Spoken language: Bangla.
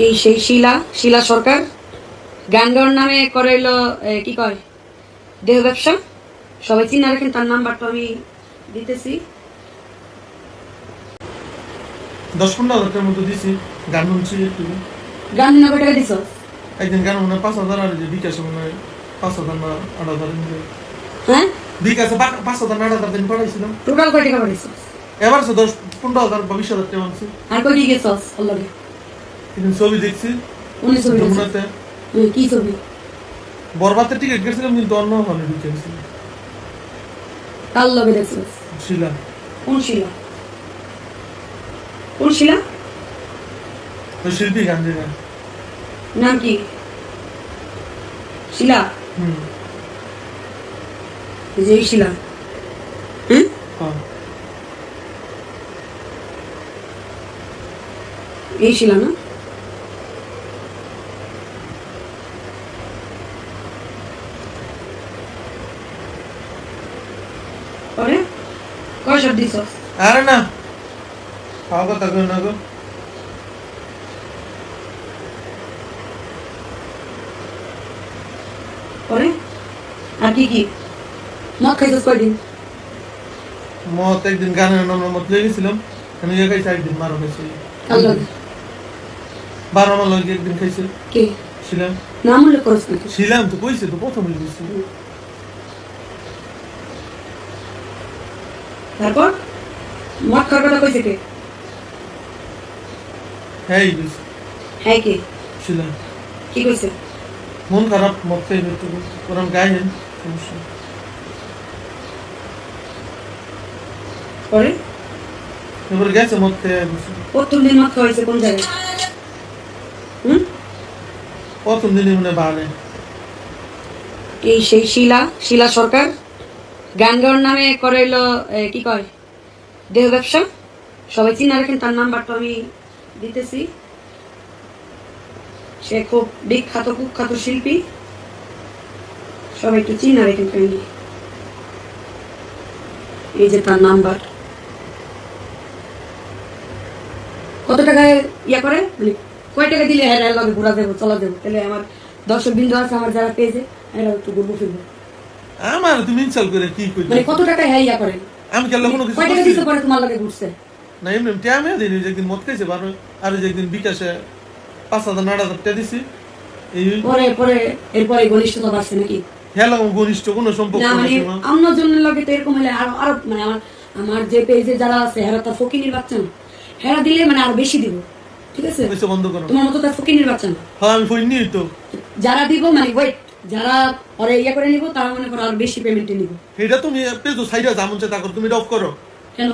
এই সেই শিলা শিলা সরকার। গান্ডর নামে করে হলো কি কয়? দেহ ব্যবসা। সবাই চিনা রাখেন তার নাম্বারটা আমি দিতেছি। দশ পনেরো হাজার টাকার মতো দিছি। গান শুনছি একটু গান নব্বই টাকা দিছ? একদিন গান মনে পাঁচ হাজার আর বিকাশে মনে পাঁচ হাজার না আট হাজার হ্যাঁ? বিকাশে পা- পাঁচ হাজার না আট হাজার দিন পড়াইছিলাম টোটাল কয় টাকা এবার দশ পনেরো হাজার বা বিশ হাজার টাকা আর কই গেছ অলরেডি কিন্তু ছবি দেখছি। উনি ছবি? যমুনাতে কি ছবি? বরবাদের টিকিট গেছিলাম কিন্তু অন্য হলে ঢুকেছি। কার লগে দেখছ শিলা। কোন শিলা? কোন শিলা? ওই শিল্পী গান যে নাম কি? শিলা? হুম। যে শিলা। হুম হ্যাঁ। এই শিলা না? পরে কয় শট দিছ? আরে না। খাওয়া কথা কই না গো। পরে? আর কি কি? মদ খাইছিস কয়দিন? একদিন গানের নাম মত লয়ে গেছিলাম। আমি গিয়ে খাইছি একদিন মারো খাইছি। বারো লগে একদিন খাইছি। কে? ছিলাম। নাম উল্লেখ করছ ছিলাম তো কইছে তো প্রথম গেছি তারপর? মদ খাওয়ার কথা কইছে কে? হ্যাঁ হ্যাঁ কে? কি কইছে? মন খারাপ মত খাই একটু ওরম গায়ে সমস্যা। পরে? এবার গেছে মত খেয়ে প্রথম দিন মদ খাওয়াইছে কোন জায়গায়? হুম? প্রথম দিনই মনে বাড়ে এই সেই শিলা শিলা সরকার? গানগর নামে করে হলো কি কয়? দেহ ব্যবসা? সবাই চিনা রাখেন, তার নাম্বারটা আমি দিতেছি। সে খুব বিখ্যাত, কুখ্যাত শিল্পী। সবাই একটু চিনা রাখেন কাইন্ডলি এই যে তার নাম্বার। কত টাকায় ইয়া করে? মানে কয় টাকা দিলে হ্যাঁ লগে ঘোরা দেবো, চলা দেবো? তাহলে আমার দর্শক বিন্দু আছে, আমার যারা পেয়েছে এরা একটু ঘুরবো, ফিরবো। আমার তুমি ইনসাল করে কি কই মানে কত টাকা হ্যাঁ ইয়া করেন আমি কেন কোনো কিছু কয় টাকা? দিতে পারে তোমার লগে ঘুরছে না এমনি টাইমে দিন একদিন মদ খাইছে বারো আর একদিন বিকাশে পাঁচ হাজার আট হাজার টাকা দিছি। পরে পরে এরপরে ঘনিষ্ঠতা বাড়ছে নাকি? হেলা ঘনিষ্ঠ কোনো সম্পর্ক না মানে আমার জন্য লগে তো এরকম হলে আরও আরও মানে আমার আমার যে পেজে যারা আছে হেরা তার ফকিনির বাচ্চা না। হেরা দিলে মানে আরও বেশি দিব। ঠিক আছে? বন্ধ করো। তোমার মতো তার ফকিনির বাচ্চা না। হ্যাঁ আমি ফোন নিই তো। যারা দিব মানে ওয়েট যারা পরে ইয়ে করে নিব তারা মনে করো আর বেশি পেমেন্টে নিব। এটা তুমি পেজো সাইডে যা মন চায় তা করো। তুমি এটা অফ করো। কেন?